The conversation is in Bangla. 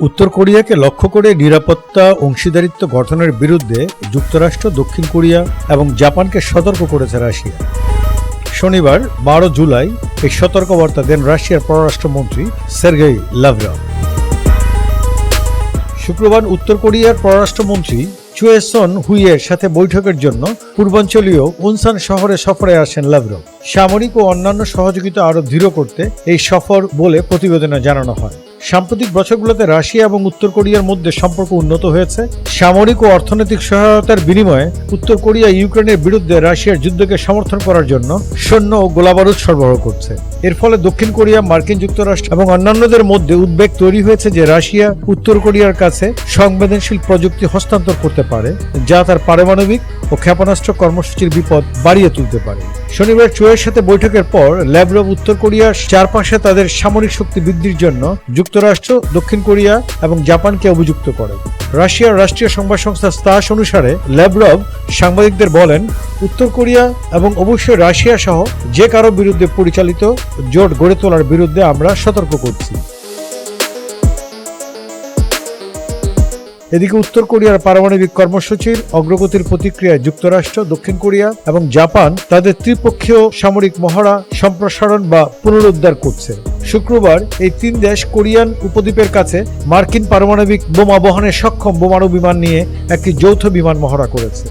উত্তর কোরিয়াকে লক্ষ্য করে নিরাপত্তা, অংশীদারিত্ব গঠনের বিরুদ্ধে যুক্তরাষ্ট্র, দক্ষিণ কোরিয়া এবং জাপানকে সতর্ক করেছে রাশিয়া। শনিবার, বারো জুলাই, এই সতর্কবার্তা দেন রাশিয়ার পররাষ্ট্রমন্ত্রী সের্গেই লাভরভ। শুক্রবার উত্তর কোরিয়ার পররাষ্ট্রমন্ত্রী চুয়েসন হুইয়ের সাথে বৈঠকের জন্য পূর্বাঞ্চলীয় উনসান শহরে সফরে আসেন লাভরভ। সামরিক ও অন্যান্য সহযোগিতা আরও দৃঢ় করতে এই সফর বলে প্রতিবেদনে জানানো হয়। সাম্প্রতিক বছরগুলোতে রাশিয়া এবং উত্তর কোরিয়ার মধ্যে সম্পর্ক উন্নত হয়েছে। সামরিক ও অর্থনৈতিক সহায়তার বিনিময়ে উত্তর কোরিয়া ইউক্রেনের বিরুদ্ধে রাশিয়ার যুদ্ধকে সমর্থন করার জন্য সৈন্য ও গোলাবারুদ সরবরাহ করছে। এর ফলে দক্ষিণ কোরিয়া, মার্কিন যুক্তরাষ্ট্র এবং অন্যান্যদের মধ্যে উদ্বেগ তৈরি হয়েছে যে রাশিয়া উত্তর কোরিয়ার কাছে সংবেদনশীল প্রযুক্তি হস্তান্তর করতে পারে, যা তার পারমাণবিক ও ক্ষেপণাস্ত্র কর্মসূচির বিপদ বাড়িয়ে তুলতে পারে। শনিবার চুয়ের সাথে বৈঠকের পর ল্যাভরভ উত্তর কোরিয়ার চারপাশে তাদের সামরিক শক্তি বৃদ্ধির জন্য যুক্তরাষ্ট্র, দক্ষিণ কোরিয়া এবং জাপানকে অভিযুক্ত করে। রাশিয়ার রাষ্ট্রীয় সংবাদ সংস্থা স্তাস অনুসারে ল্যাভরভ সাংবাদিকদের বলেন, উত্তর কোরিয়া এবং অবশ্যই রাশিয়া সহ যে কারও বিরুদ্ধে পরিচালিত জোট গড়ে তোলার বিরুদ্ধে আমরা সতর্ক করছি। এদিকে উত্তর কোরিয়ার পারমাণবিক কর্মসূচির অগ্রগতির প্রতিক্রিয়ায় যুক্তরাষ্ট্র, দক্ষিণ কোরিয়া এবং জাপান তাদের ত্রিপক্ষীয় সামরিক মহড়া সম্প্রসারণ বা পুনরুদ্ধার করছে। শুক্রবার এই তিন দেশ কোরিয়ান উপদ্বীপের কাছে মার্কিন পারমাণবিক বোমা বহনে সক্ষম বোমারু বিমান নিয়ে একটি যৌথ বিমান মহড়া করেছে।